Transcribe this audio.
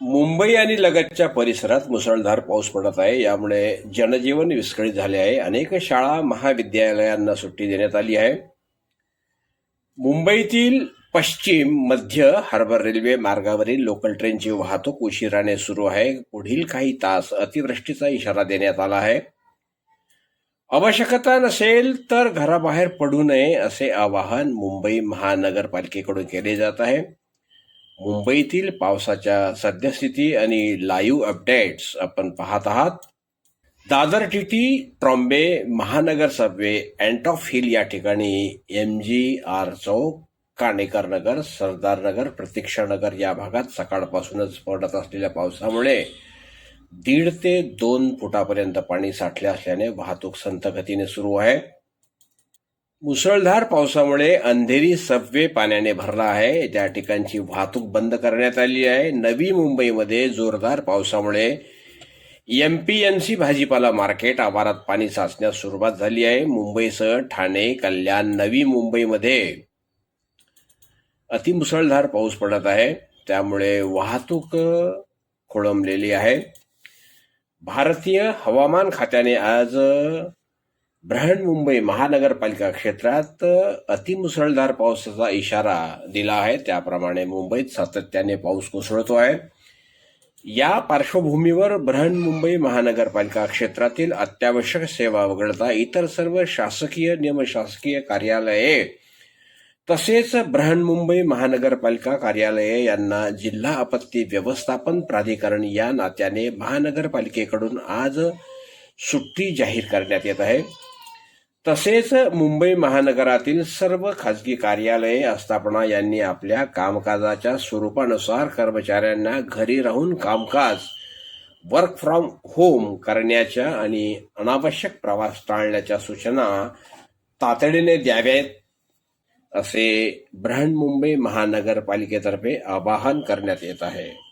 मुंबई आणि लगतच्या परिसरात मुसळधार पाऊस पडत आहे. यामुळे जनजीवन विस्कळीत झाले आहे. अनेक शाळा महाविद्यालयांना सुट्टी देण्यात आली आहे. मुंबईतील पश्चिम मध्य हार्बर रेल्वे मार्गावरील लोकल ट्रेनची वाहतूक उशिराने सुरू आहे. पुढील काही तास अतिवृष्टीचा इशारा देण्यात आला आहे. आवश्यकता नसेल तर घराबाहेर पडू नये असे आवाहन मुंबई महानगरपालिकेकडून केले जात आहे. मुंबईतील पावसाच्या सद्यस्थिती आणि लाईव्ह अपडेट्स आपण पाहत आहात. दादर टीटी ट्रॉम्बे महानगर सबवे अँटॉफ हिल या ठिकाणी एम जी आर चौक काणेकर नगर सरदार नगर प्रतीक्षा नगर या भागात सकाळपासूनच पडत असलेल्या पावसामुळे दीड ते दोन फुटापर्यंत पाणी साठले असल्याने वाहतूक संथ गतीने सुरू आहे. मुसळधार पावसामुळे अंधेरी सबवे पाण्याने भरला आहे. त्या ठिकाणची वाहतूक बंद करण्यात आली आहे. नवी मुंबईमध्ये जोरदार पावसामुळे एम पी एम सी भाजीपाला मार्केट आवारात पाणी साचण्यास सुरुवात झाली आहे. मुंबईसह ठाणे कल्याण नवी मुंबईमध्ये अतिमुसळधार पाऊस पडत आहे. त्यामुळे वाहतूक खोळंबलेली आहे. भारतीय हवामान खात्याने आज अ, महानगरपालिका क्षेत्रात अतिमुसळधार पावसाचा इशारा दिला आहे. त्याप्रमाणे मुंबईत सातत्याने पाऊस कोसळतो आहे. या पार्श्वभूमीवर मुंबई महानगरपालिका क्षेत्रातील अत्यावश्यक सेवा वगळता इतर सर्व शासकीय निमशासकीय कार्यालये तसेच मुंबई महानगरपालिका कार्यालये यांना जिल्हा आपत्ती व्यवस्थापन प्राधिकरण या नात्याने महानगरपालिकेकडून आज सुट्टी जाहीर करण्यात येत आहे. तसेच मुंबई महानगरातील सर्व खाजगी कार्यालये आस्थापना यांनी आपल्या कामकाजाच्या स्वरूपानुसार कर्मचाऱ्यांना घरी राहून कामकाज वर्क फ्रॉम होम करण्याच्या आणि अनावश्यक प्रवास टाळण्याच्या सूचना तातडीने द्याव्यात असे बृहन्मुंबई महानगरपालिकेतर्फे आवाहन करण्यात येत आहे.